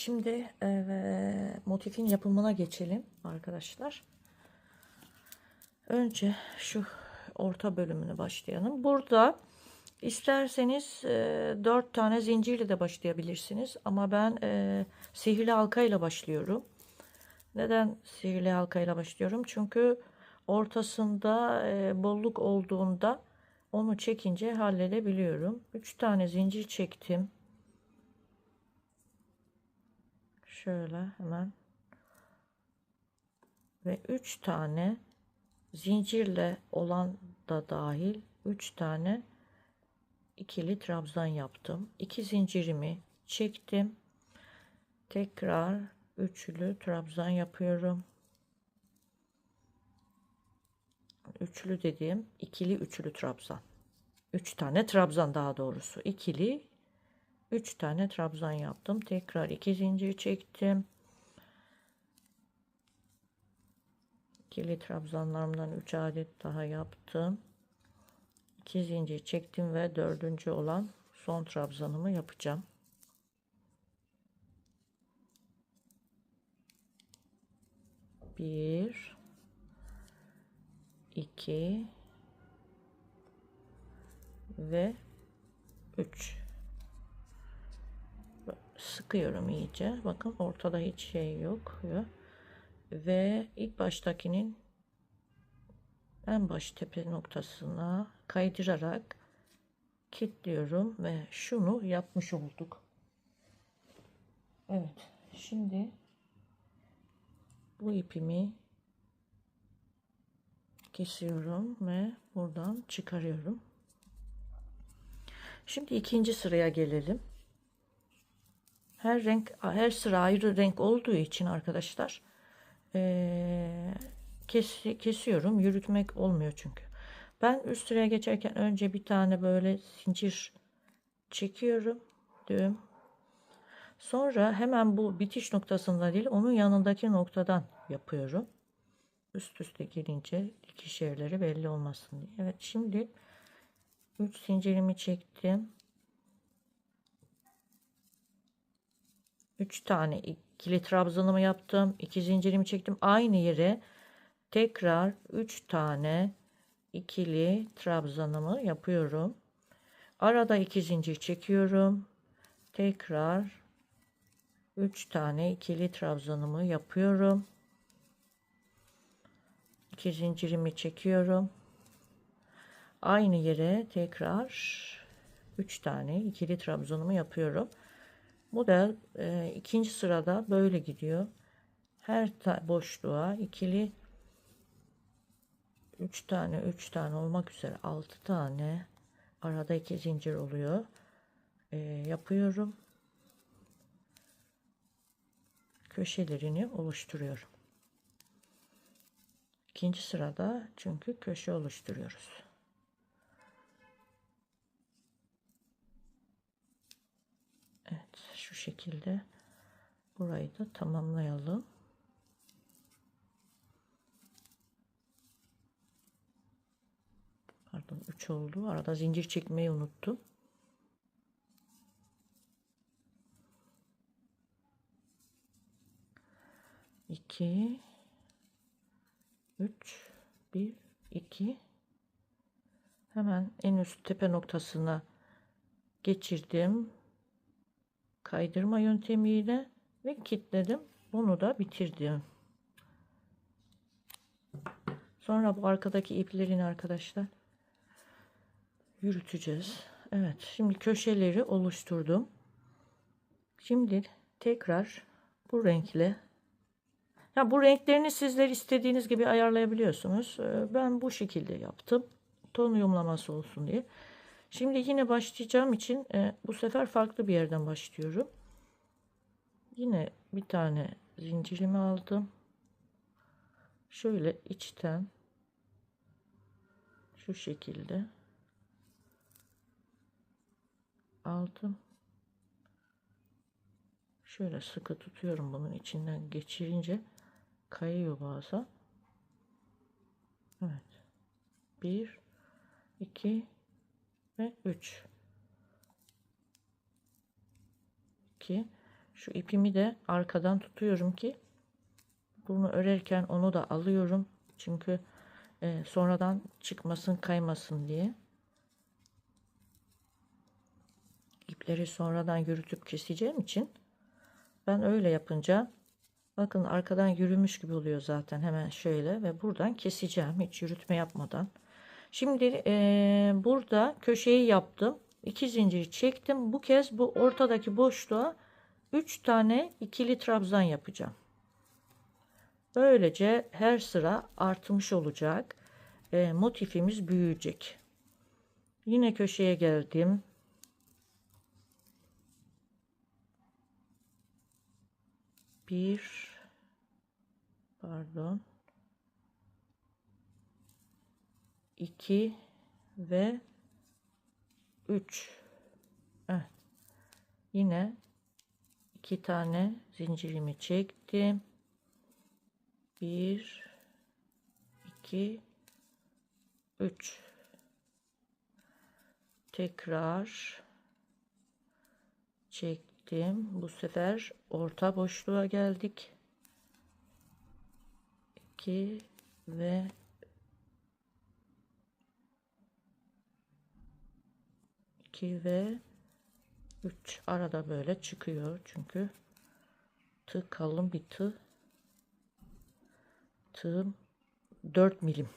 şimdi e, motifin yapımına geçelim arkadaşlar. Önce şu orta bölümünü başlayalım. Burada isterseniz e, 4 tane zincirle de başlayabilirsiniz. Ama ben e, sihirli halkayla başlıyorum. Neden sihirli halkayla başlıyorum? Çünkü ortasında e, bolluk olduğunda onu çekince halledebiliyorum. 3 tane zincir çektim. Şöyle hemen ve 3 tane zincirle olan da dahil 3 tane ikili trabzan yaptım. 2 zincirimi çektim. Tekrar üçlü trabzan yapıyorum. Üçlü dediğim ikili üçlü trabzan. 3 tane trabzan daha doğrusu. ikili 3 tane trabzan yaptım. Tekrar 2 zincir çektim. İkili trabzanlarımdan 3 adet daha yaptım. 2 zincir çektim ve dördüncü olan son trabzanımı yapacağım. Bir, iki ve üç. Sıkıyorum iyice. Bakın ortada hiç şey yok. Ve ilk baştakinin en baş tepe noktasına kaydırarak kilitliyorum ve şunu yapmış olduk. Evet. Şimdi bu ipimi kesiyorum ve buradan çıkarıyorum. Şimdi ikinci sıraya gelelim. Her renk her sıra ayrı renk olduğu için arkadaşlar ee, kes, kesiyorum. Yürütmek olmuyor çünkü. Ben üst sıraya geçerken önce bir tane böyle zincir çekiyorum. Düğüm. Sonra hemen bu bitiş noktasında değil onun yanındaki noktadan yapıyorum. Üst üste gelince dikişerleri belli olmasın diye. Evet şimdi 3 zincirimi çektim. 3 tane ikili trabzanımı yaptım. 2 zincirimi çektim. Aynı yere tekrar 3 tane ikili trabzanımı yapıyorum. Arada 2 zincir çekiyorum. Tekrar 3 tane ikili trabzanımı yapıyorum. 2 zincirimi çekiyorum. Aynı yere tekrar 3 tane ikili trabzanımı yapıyorum. Model e, ikinci sırada böyle gidiyor. Her boşluğa ikili 3 tane 3 tane olmak üzere 6 tane arada iki zincir oluyor. E, yapıyorum. Köşelerini oluşturuyorum. İkinci sırada çünkü köşe oluşturuyoruz. Evet şu şekilde burayı da tamamlayalım. Pardon 3 oldu. Arada zincir çekmeyi unuttum. İki, üç, bir, iki. Hemen en üst tepe noktasına geçirdim kaydırma yöntemiyle ve kilitledim. Bunu da bitirdim. Sonra bu arkadaki iplerini arkadaşlar yürüteceğiz. Evet, şimdi köşeleri oluşturdum. Şimdi tekrar bu renkle ya bu renklerini sizler istediğiniz gibi ayarlayabiliyorsunuz. Ee, ben bu şekilde yaptım. Ton uyumlaması olsun diye. Şimdi yine başlayacağım için e, bu sefer farklı bir yerden başlıyorum. Yine bir tane zincirimi aldım. Şöyle içten şu şekilde aldım. Şöyle sıkı tutuyorum bunun içinden geçirince kayıyor bazen. Evet. Bir, iki, ve 3 2 Şu ipimi de arkadan tutuyorum ki bunu örerken onu da alıyorum. Çünkü e, sonradan çıkmasın kaymasın diye. İpleri sonradan yürütüp keseceğim için ben öyle yapınca bakın arkadan yürümüş gibi oluyor zaten hemen şöyle ve buradan keseceğim hiç yürütme yapmadan. Şimdi e, burada köşeyi yaptım. İki zincir çektim. Bu kez bu ortadaki boşluğa 3 tane ikili trabzan yapacağım. Böylece her sıra artmış olacak. E, motifimiz büyüyecek. Yine köşeye geldim. Bir pardon 2 ve 3 evet. yine iki tane zincirimi çektim. 1 2 3 tekrar çektim. Bu sefer orta boşluğa geldik. 2 ve 2 ve 3 arada böyle çıkıyor çünkü. Tığ kalın bir tığ tığım 4 milim.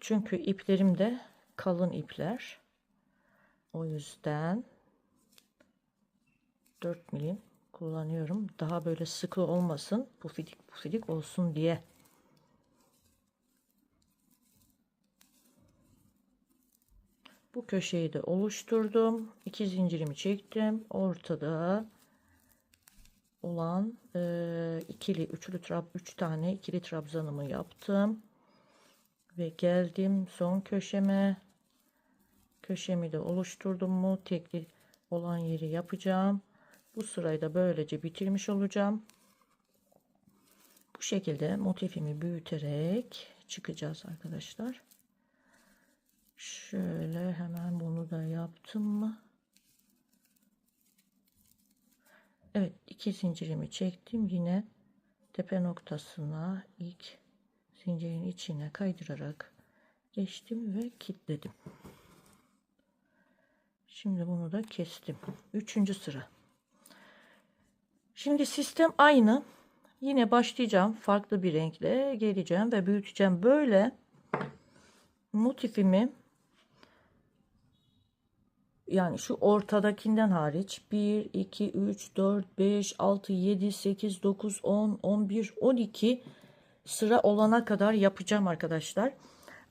Çünkü iplerim de kalın ipler. O yüzden 4 milim kullanıyorum. Daha böyle sıkı olmasın pufidik pufidik olsun diye Bu köşeyi de oluşturdum. İki zincirimi çektim. Ortada olan e, ikili üçlü trab üç tane ikili trabzanımı yaptım. Ve geldim son köşeme. Köşemi de oluşturdum mu tekli olan yeri yapacağım. Bu sırayı da böylece bitirmiş olacağım. Bu şekilde motifimi büyüterek çıkacağız arkadaşlar. Şöyle hemen bunu da yaptım mı? Evet iki zincirimi çektim yine tepe noktasına ilk zincirin içine kaydırarak geçtim ve kilitledim. Şimdi bunu da kestim. Üçüncü sıra. Şimdi sistem aynı. Yine başlayacağım farklı bir renkle geleceğim ve büyüteceğim. Böyle motifimi yani şu ortadakinden hariç 1, 2, 3, 4, 5, 6, 7, 8, 9, 10, 11, 12 sıra olana kadar yapacağım arkadaşlar.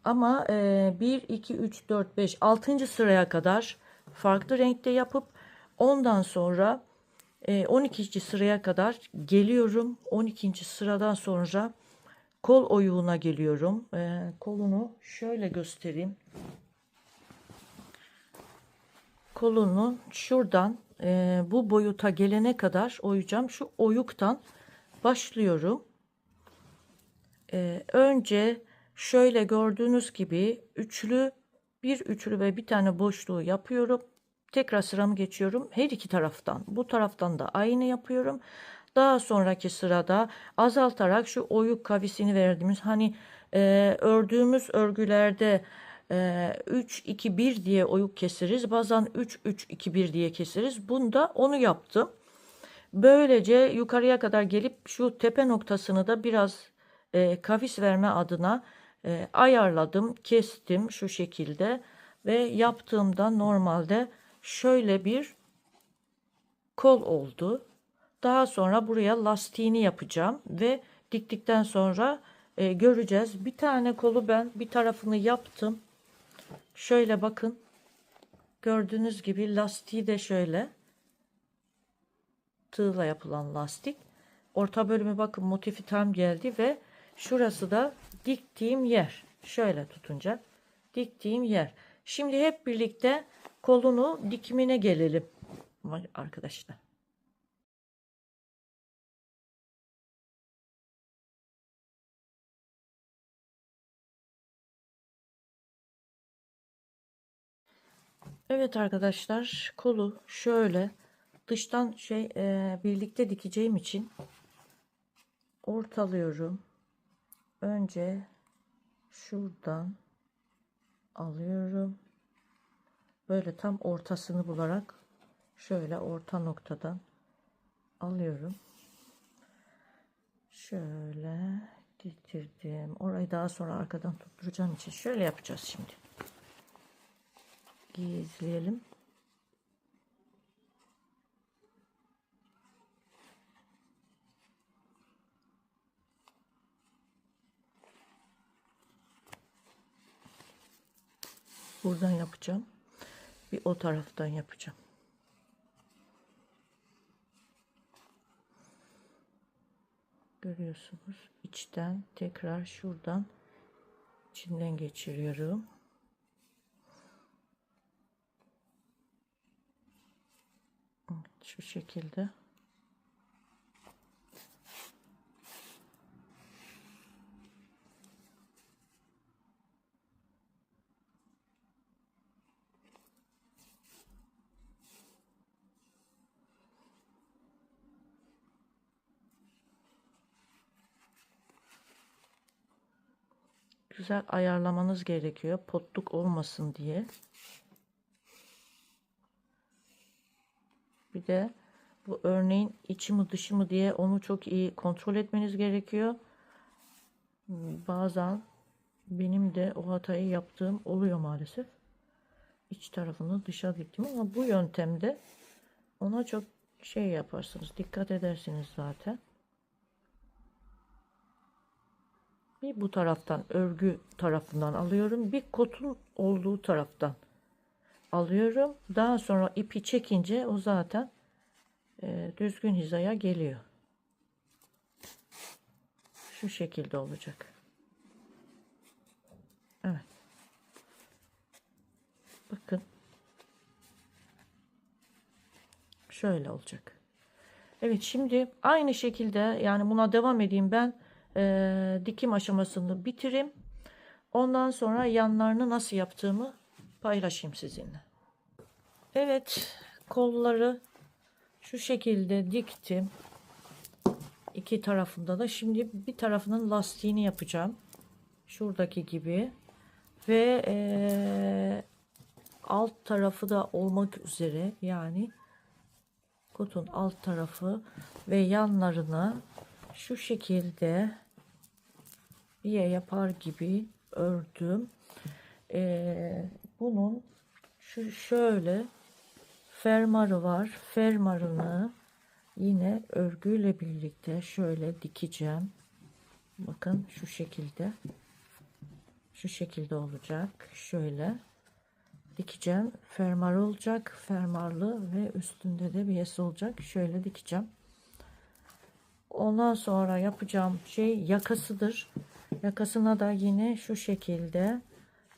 Ama e, 1, 2, 3, 4, 5, 6. sıraya kadar farklı renkte yapıp ondan sonra e, 12. sıraya kadar geliyorum. 12. sıradan sonra kol oyuğuna geliyorum. E, kolunu şöyle göstereyim kolunu şuradan e, bu boyuta gelene kadar oyacağım. Şu oyuktan başlıyorum. E, önce şöyle gördüğünüz gibi üçlü bir üçlü ve bir tane boşluğu yapıyorum. Tekrar sıramı geçiyorum. Her iki taraftan. Bu taraftan da aynı yapıyorum. Daha sonraki sırada azaltarak şu oyuk kavisini verdiğimiz hani e, ördüğümüz örgülerde 3 2 1 diye oyuk keseriz. Bazen 3 3 2 1 diye keseriz. Bunda onu yaptım. Böylece yukarıya kadar gelip şu tepe noktasını da biraz e, kavis verme adına e, ayarladım, kestim şu şekilde ve yaptığımda normalde şöyle bir kol oldu. Daha sonra buraya lastiğini yapacağım ve diktikten sonra e, göreceğiz. Bir tane kolu ben bir tarafını yaptım. Şöyle bakın. Gördüğünüz gibi lastiği de şöyle. Tığla yapılan lastik. Orta bölümü bakın motifi tam geldi ve şurası da diktiğim yer. Şöyle tutunca diktiğim yer. Şimdi hep birlikte kolunu dikimine gelelim arkadaşlar. Evet arkadaşlar kolu şöyle dıştan şey e, birlikte dikeceğim için ortalıyorum. Önce şuradan alıyorum. Böyle tam ortasını bularak şöyle orta noktadan alıyorum. Şöyle getirdim. Orayı daha sonra arkadan tutturacağım için şöyle yapacağız şimdi. Gizleyelim. Buradan yapacağım. Bir o taraftan yapacağım. Görüyorsunuz. içten tekrar şuradan içinden geçiriyorum. Evet, Şu şekilde. güzel ayarlamanız gerekiyor. Potluk olmasın diye. Bir de bu örneğin içi mi dışı mı diye onu çok iyi kontrol etmeniz gerekiyor. Bazen benim de o hatayı yaptığım oluyor maalesef. İç tarafını dışa diktim ama bu yöntemde ona çok şey yaparsınız. Dikkat edersiniz zaten. Bir bu taraftan örgü tarafından alıyorum. Bir kotun olduğu taraftan alıyorum. Daha sonra ipi çekince o zaten e, düzgün hizaya geliyor. Şu şekilde olacak. Evet. Bakın. Şöyle olacak. Evet şimdi aynı şekilde yani buna devam edeyim ben e, dikim aşamasını bitireyim. Ondan sonra yanlarını nasıl yaptığımı paylaşayım sizinle. Evet kolları şu şekilde diktim. İki tarafında da şimdi bir tarafının lastiğini yapacağım. Şuradaki gibi ve e, alt tarafı da olmak üzere yani kotun alt tarafı ve yanlarına şu şekilde biye yapar gibi ördüm. Ee, bunun şu şöyle fermarı var. Fermarını yine örgüyle birlikte şöyle dikeceğim. Bakın şu şekilde. Şu şekilde olacak. Şöyle dikeceğim. Fermar olacak. Fermarlı ve üstünde de bir olacak. Şöyle dikeceğim. Ondan sonra yapacağım şey yakasıdır. Yakasına da yine şu şekilde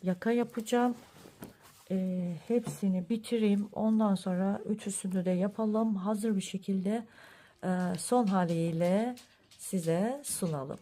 yaka yapacağım. Ee, hepsini bitireyim. Ondan sonra ütüsünü de yapalım. Hazır bir şekilde e, son haliyle size sunalım.